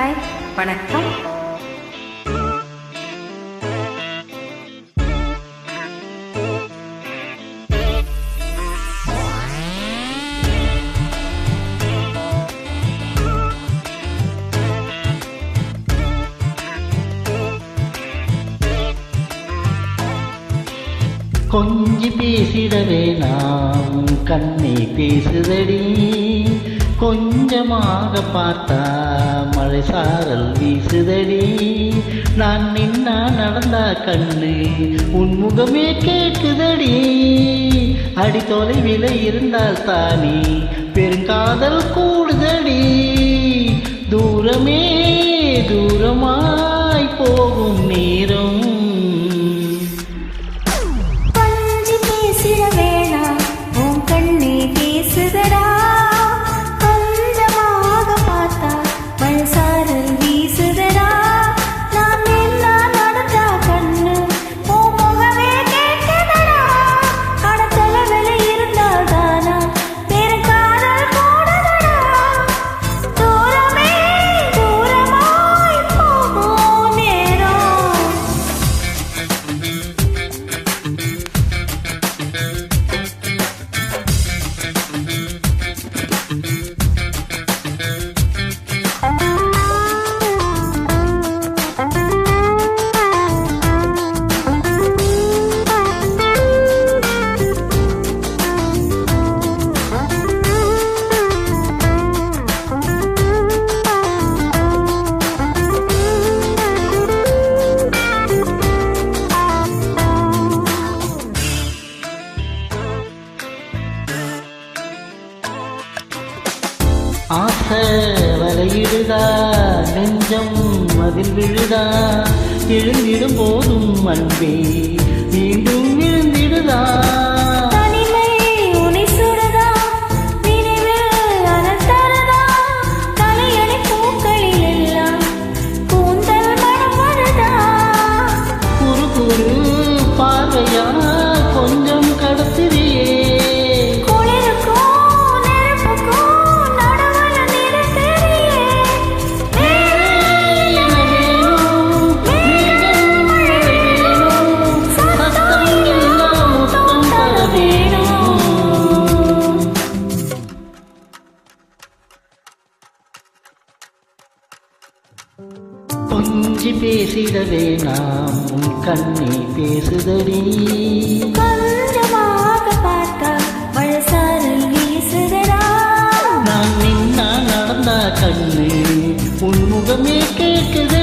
Hi வணக்கம். கொஞ்சி பேசிடவே நாம் கண்ணை பேசுதடி. கொஞ்சமாக பார்த்தா மழை சாரல் வீசுதடி. நான் நின்னா நடந்தா கண்ணு உன் முகமே கேட்குதடி அடி தொலைவில் இருந்தால் தானே பெருங்காதல் கூடுதடி. தூரமே தூரமாய் போகும் நேரம் ஆசை வலையிடுதா? நெஞ்சம் அதில் விழுதா? எழுந்திடும் போதும் அன்பே மீண்டும் விழுந்திடுதா கொஞ்சி பேசிடவே நாம் உன் கண்ணை பேசுதடி. கொஞ்சமாக பார்த்தா மழசாரல் வீசுதடா. நான் நின்னா நடந்தா கண்ணு உன் முகமே கேட்குதடி